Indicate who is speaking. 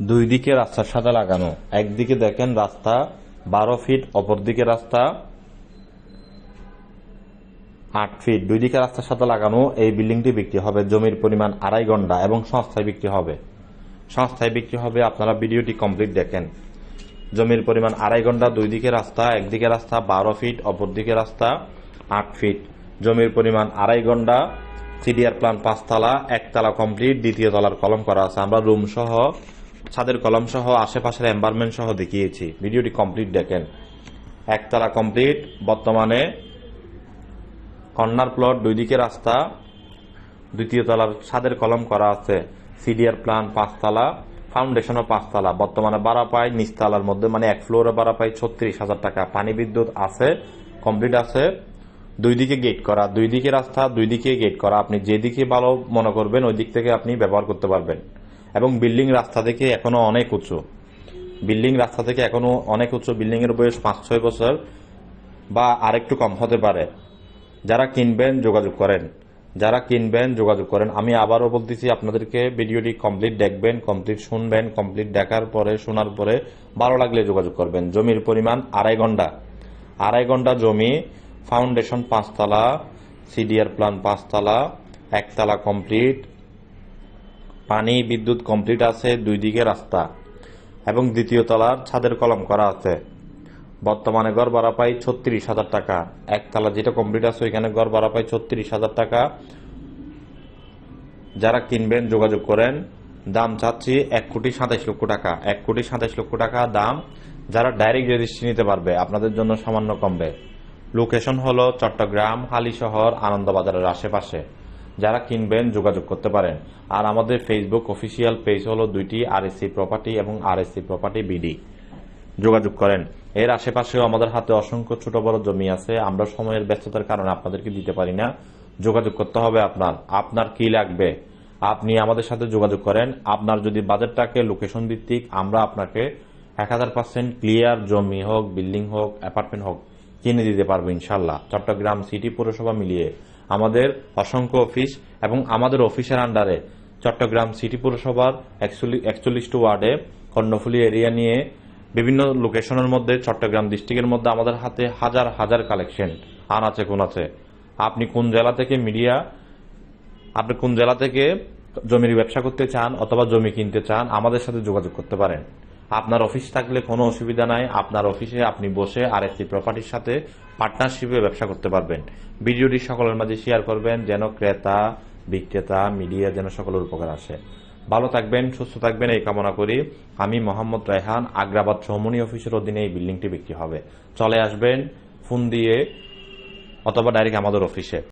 Speaker 1: দুই দিকে রাস্তার সাদা লাগানো। একদিকে দেখেন রাস্তা বারো ফিট অপর দিকে রাস্তা আট ফিট দুই দিকে রাস্তার সাথে লাগানো, এই বিল্ডিংটি বিক্রি হবে জমির পরিমাণ আড়াই ঘণ্টা এবং সংস্থায় বিক্রি হবে। সংস্থায় বিক্রি হবে, আপনারা ভিডিওটি কমপ্লিট দেখেন। জমির পরিমাণ আড়াই ঘণ্টা, দুই দিকে রাস্তা, একদিকে রাস্তা বারো ফিট অপর দিকে রাস্তা আট ফিট জমির পরিমাণ আড়াই ঘণ্টা সিডিআর প্ল্যান পাঁচতলা, একতলা কমপ্লিট দ্বিতীয় তলার কলম করা আছে। আমরা রুম সহ ছাদের কলম সহ আশেপাশের এনভায়রনমেন্ট সহ দেখিয়েছি। ভিডিওটি কমপ্লিট দেখেন। একতলা কমপ্লিট বর্তমানে কর্নার প্লট দুই দিকে রাস্তা, দ্বিতীয় তলার ছাদের কলম করা আছে। সিডিআর প্ল্যান পাঁচতলা ফাউন্ডেশনও পাঁচতলা। বর্তমানে বাড়া পায় নিচতলার মধ্যে মানে এক ফ্লোরে বাড়া পায় ছত্রিশ হাজার টাকা। পানি বিদ্যুৎ আছে কমপ্লিট আছে। দুই দিকে গেট করা। দুই দিকে রাস্তা দুই দিকে গেট করা। আপনি যেদিকে ভালো মনে করবেন ওই দিক থেকে আপনি ব্যবহার করতে পারবেন। এবং বিল্ডিং রাস্তা থেকে এখনও অনেক উঁচু বিল্ডিং রাস্তা থেকে এখনও অনেক উঁচু বিল্ডিং এর বয়স পাঁচ ছয় বছর বা আরেকটু কম হতে পারে। যারা কিনবেন, যোগাযোগ করেন। যারা কিনবেন, যোগাযোগ করেন। আমি আবারও বলতেছি, আপনাদেরকে ভিডিওটি কমপ্লিট দেখবেন, কমপ্লিট শুনবেন, কমপ্লিট দেখার পরে, শোনার পরে ভালো লাগলে যোগাযোগ করবেন। জমির পরিমাণ আড়াই ঘণ্টা। আড়াই ঘণ্টা জমি, ফাউন্ডেশন পাঁচতলা, সিডিআর প্ল্যান পাঁচতলা, একতলা কমপ্লিট পানি, বিদ্যুৎ কমপ্লিট আছে, দুই দিকে রাস্তা। এবং দ্বিতীয় তলার ছাদের কলম করা আছে। বর্তমানে গড় ভাড়া পাই ছত্রিশ হাজার টাকা। একতলা যেটা কমপ্লিট আছে, ওইখানে গড় ভাড়া পাই ছত্রিশ হাজার টাকা। যারা কিনবেন, যোগাযোগ করেন। দাম চাচ্ছি এক কোটি সাতাইশ লক্ষ টাকা। এক কোটি সাতাইশ লক্ষ টাকা দাম যারা ডাইরেক্ট রেজিস্ট্রি নিতে পারবে, আপনাদের জন্য সামান্য কমবে। লোকেশন হলো চট্টগ্রাম হালিশহর আনন্দবাজারের আশেপাশে। যারা কিনবেন যোগাযোগ করতে পারেন। আর আমাদের ফেসবুক অফিসিয়াল পেজ হলো দুইটি আরএসসি প্রপার্টি এবং আরএসসি প্রপার্টি বিডি যোগাযোগ করেন। এর আশেপাশেও আমাদের হাতে অসংখ্য ছোট বড় জমি আছে। আমরা সময়ের ব্যস্ততার কারণে আপনাদেরকে দিতে পারি না। যোগাযোগ করতে হবে আপনার। আপনার কি লাগবে? আপনি আমাদের সাথে যোগাযোগ করেন। আপনার যদি বাজেটটাকে লোকেশন ভিত্তিক, আমরা আপনাকে এক হাজার পার্সেন্ট ক্লিয়ার জমি হোক বিল্ডিং হোক অ্যাপার্টমেন্ট হোক কিনে দিতে পারব ইনশাল্লাহ চট্টগ্রাম সিটি পৌরসভা মিলিয়ে আমাদের অসংখ্য অফিস এবং আমাদের অফিসের আন্ডারে চট্টগ্রাম সিটি পৌরসভার একচল্লিশটি ওয়ার্ডে কর্ণফুলী এরিয়া নিয়ে বিভিন্ন লোকেশনের মধ্যে চট্টগ্রাম ডিস্ট্রিক্টের মধ্যে আমাদের হাতে হাজার হাজার কালেকশন, আন আছে কোন আছে। আপনি কোন জেলা থেকে মিডিয়া, আপনি কোন জেলা থেকে জমির ব্যবসা করতে চান অথবা জমি কিনতে চান, আমাদের সাথে যোগাযোগ করতে পারেন। আপনার অফিস থাকলে কোনো অসুবিধা নাই। আপনার অফিসে আপনি বসে আর একটি প্রপার্টির সাথে পার্টনারশিপে ব্যবসা করতে পারবেন। ভিডিওটি সকলের মাঝে শেয়ার করবেন, যেন ক্রেতা, বিক্রেতা মিডিয়া যেন সকলের উপকার আসে। ভালো থাকবেন, সুস্থ থাকবেন, এই কামনা করি। আমি মোহাম্মদ রায়হান, আগ্রাবাদ চৌমনি অফিসের অধীনে এই বিল্ডিংটি বিক্রি হবে। চলে আসবেন, ফোন দিয়ে, অথবা ডাইরেক্ট আমাদের অফিসে